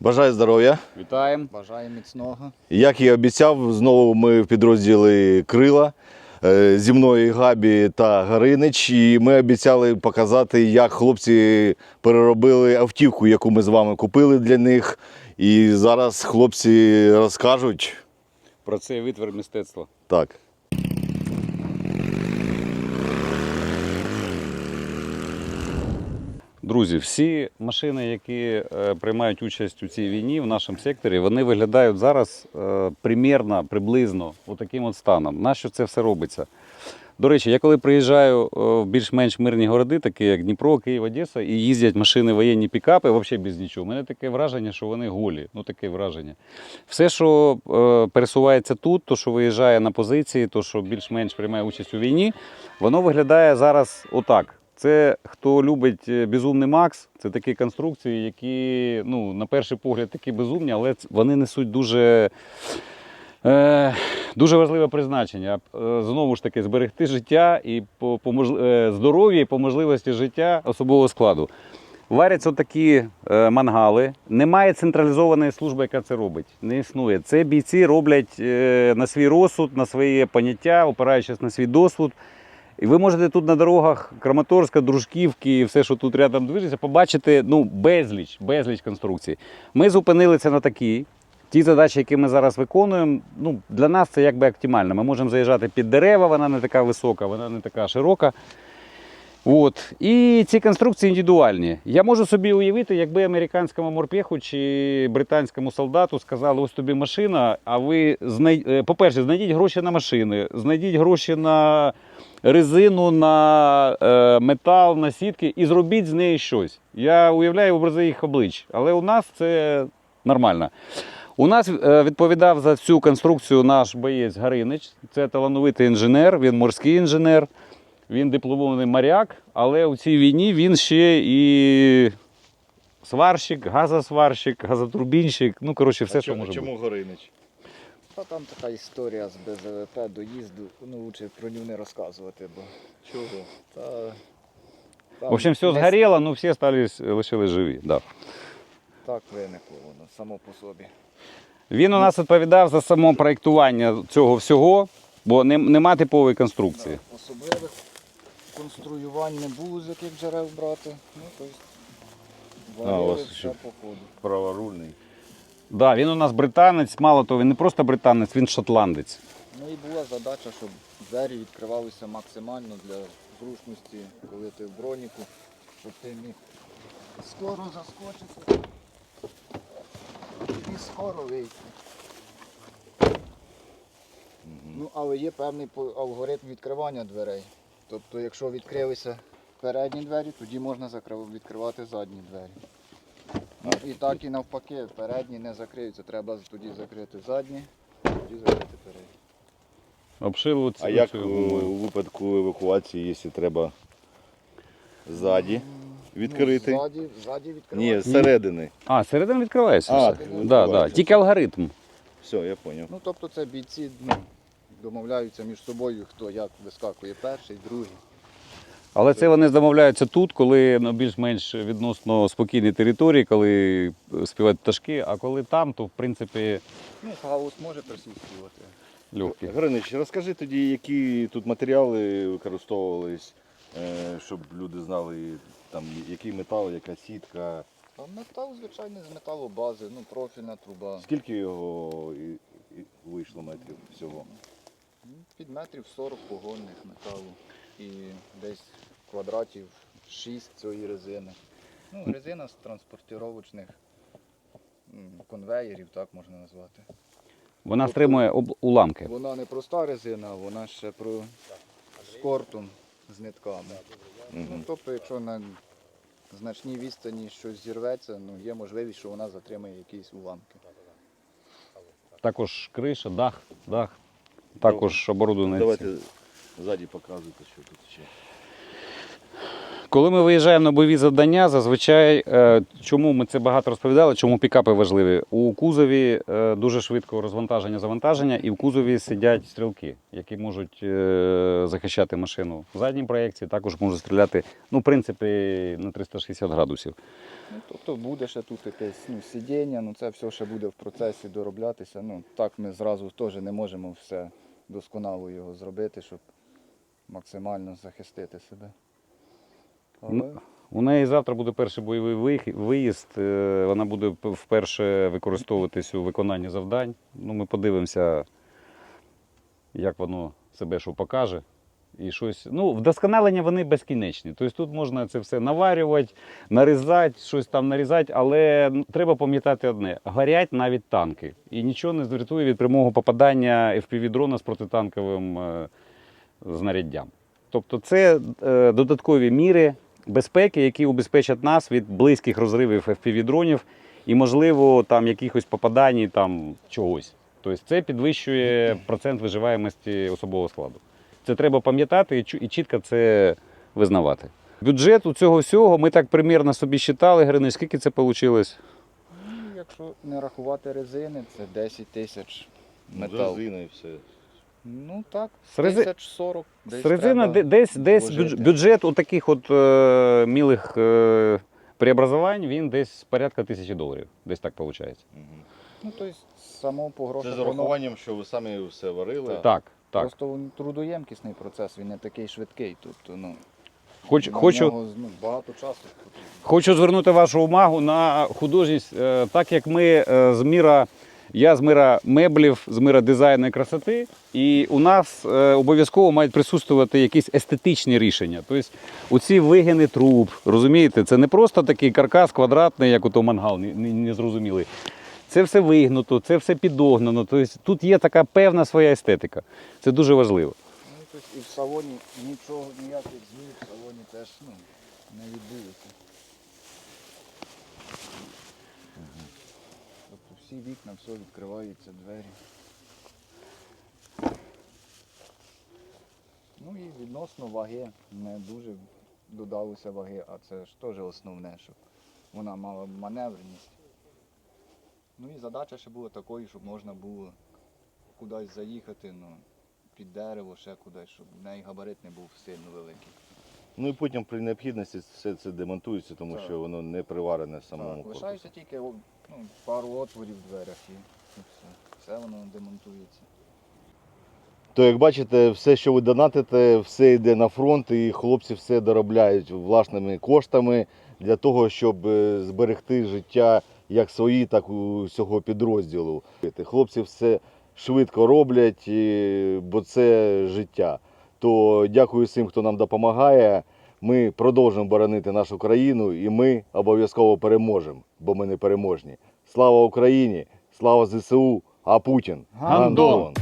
Бажаю здоров'я. Вітаємо. Бажаю міцного. Як і обіцяв, знову ми в підрозділі Крила е, зі мною Габі та Гаринич. І ми обіцяли показати, як хлопці переробили автівку, яку ми з вами купили для них. І зараз хлопці розкажуть. Про цей витвір мистецтва. Так. Друзі, всі машини, які е, приймають участь у цій війні в нашому секторі, вони виглядають зараз е, примірно, приблизно таким от станом. Нащо це все робиться? До речі, я коли приїжджаю е, в більш-менш мирні городи, такі як Дніпро, Київ, Одеса, і їздять машини воєнні пікапи, взагалі без нічого. У мене таке враження, що вони голі. Ну таке враження. Все, що е, пересувається тут, то що виїжджає на позиції, то що більш-менш приймає участь у війні, воно виглядає зараз отак. Це хто любить е, безумний Макс, це такі конструкції, які ну, на перший погляд такі безумні, але вони несуть дуже, е, дуже важливе призначення. Е, Знову ж таки, зберегти життя і по, по е, здоров'я і по можливості життя особового складу. Варяться такі е, мангали. Немає централізованої служби, яка це робить. Не існує. Це бійці роблять е, на свій розсуд, на своє поняття, опираючись на свій досвід. І ви можете тут на дорогах Краматорська, Дружківки і все, що тут рядом движеться, побачити ну, безліч, безліч конструкцій. Ми зупинилися на такій. Ті задачі, які ми зараз виконуємо, ну, для нас це якби оптимально. Ми можемо заїжджати під дерева, вона не така висока, вона не така широка. От. І ці конструкції індивідуальні. Я можу собі уявити, якби американському морпеху чи британському солдату сказали, ось тобі машина, а ви знай... е, по-перше, знайдіть гроші на машини, знайдіть гроші на резину, на е, метал, на сітки і зробіть з неї щось. Я уявляю образи їх облич, але у нас це нормально. У нас е, відповідав за цю конструкцію наш боєць Гаринич. Це талановитий інженер, він морський інженер. Він дипломований моряк, але у цій війні він ще і сварщик, газосварщик, газотурбінщик. Ну, коротше, все, що може бути. Горинич? Та там така історія з БЗВП доїзду. Ну, лучше про нього не розказувати, бо чого? Та, там В общем, все не згоріло, ну всі стались, лишились живі. Да. Так виникло воно само по собі. Він у нас відповідав за само проєктування цього всього, бо не- нема типової конструкції. Особливих конструювань не було, з яких джерел брати. Ну, тобто, А, у варили вас все по ходу. Праворульний. Да, він у нас британець, мало того, він не просто британець, він шотландець. Ну і була задача, щоб двері відкривалися максимально для зручності, коли ти в броніку, щоб ти міг скоро заскочити і скоро вийти. Ну, але є певний алгоритм відкривання дверей. Тобто, якщо відкрилися передні двері, тоді можна відкривати задні двері. Ну, і так і навпаки, передні не закриються, треба тоді закрити задні, тоді закрити передні. Обшили А як у випадку евакуації, якщо треба ззаді відкрити? Ну, ззаді, ззаді Ні, відкривати. зсередини. А, середина відкривається. А, все. відкривається. да, да. Тільки алгоритм. Все, я зрозумів. Ну, тобто це бійці ну, домовляються між собою, хто як вискакує перший, другий. Але це вони замовляються тут, коли на більш-менш відносно спокійній території, коли співають пташки, а коли там, то в принципі Ну, гаус може присутствувати. легкі. Гринич, розкажи тоді, які тут матеріали використовувались, е, щоб люди знали, там, який метал, яка сітка, А метал, звичайно, з металобази, ну, профільна труба. скільки його і- і вийшло метрів всього? Ну, Під метрів 40 погонних металу і десь квадратів 6 цієї резини. Ну, резина з транспортировочних конвеєрів, так можна назвати. Вона стримує об- уламки. Вона не проста резина, вона ще про з кортом, з нитками. Ну, тобто, якщо на значній відстані щось зірветься, ну, є можливість, що вона затримає якісь уламки. Також криша, дах, дах. Також оборудований. Давайте ззаді показуйте, що тут ще. Коли ми виїжджаємо на бойові завдання, зазвичай е, чому ми це багато розповідали, чому пікапи важливі? У кузові е, дуже швидко розвантаження, завантаження, і в кузові сидять стрілки, які можуть е, захищати машину в задній проєкції, також можуть стріляти, ну, в принципі, на 360 градусів. Ну, тобто буде ще тут якесь ну, сидіння, ну це все ще буде в процесі дороблятися. Ну, так ми зразу теж не можемо все досконало його зробити, щоб максимально захистити себе. Але Ну, У неї завтра буде перший бойовий виїзд. е, Вона буде вперше використовуватись у виконанні завдань. Ну, ми подивимося, як воно себе що покаже. І щось. Ну, вдосконалення вони безкінечні. Тобто тут можна це все наварювати, нарізати, щось там нарізати, але ну, треба пам'ятати одне: горять навіть танки. І нічого не звертує від прямого попадання FPV-дрона з протитанковим е, знаряддям. Тобто це е, додаткові міри безпеки, які убезпечать нас від близьких розривів FPV-дронів і, можливо, там якихось попадань там чогось. Тобто це підвищує процент виживаємості особового складу. Це треба пам'ятати і чітко це визнавати. Бюджет у цього всього ми так примірно собі считали, Гринич, скільки це вийшло? ну, якщо не рахувати резини, це 10 тисяч Ну, метал. Резина і все. Ну так, З рези- тисяч 40. Десь Середина треба десь, десь вложити. бюджет у таких от е, мілих е, преобразувань, він десь порядка тисячі доларів. Десь так виходить. Ну, тобто, само по Це з воно- урахуванням, що ви самі все варили. Так, так. Просто він трудоємкісний процес, він не такий швидкий. Тобто, ну, Хоч, на хочу, нього, ну, багато часу потрібно. хочу звернути вашу увагу на художність, е, так як ми е, з міра. Я з мира меблів, з мира дизайну і красоти, і у нас е, обов'язково мають присутствувати якісь естетичні рішення. Тобто оці вигини труб, розумієте, це не просто такий каркас квадратний, як ото мангал, не, не, не. Це все вигнуто, це все підогнано. Тобто тут є така певна своя естетика. Це дуже важливо. Ну, тобто, і в салоні нічого, ніяких змін в салоні теж ну, не відбулося. Всі вікна, все відкриваються, двері. Ну і відносно ваги не дуже додалося ваги, а це ж теж основне, щоб вона мала маневреність. Ну і задача ще була такою, щоб можна було кудись заїхати, ну, під дерево, ще кудись, щоб в неї габарит не був сильно великий. Ну і потім при необхідності все це демонтується, тому Так. що воно не приварене в самому Так, корпусі. лишається тільки ну, пару отворів в дверях і, і все. Все воно демонтується. То як бачите, все, що ви донатите, все йде на фронт, і хлопці все доробляють власними коштами для того, щоб е, зберегти життя як свої, так і усього підрозділу. Хлопці все швидко роблять, бо це життя. То дякую всім, хто нам допомагає. Ми продовжимо боронити нашу країну, і ми обов'язково переможемо, бо ми не переможні. Слава Україні! Слава ЗСУ! А Путін Гандон!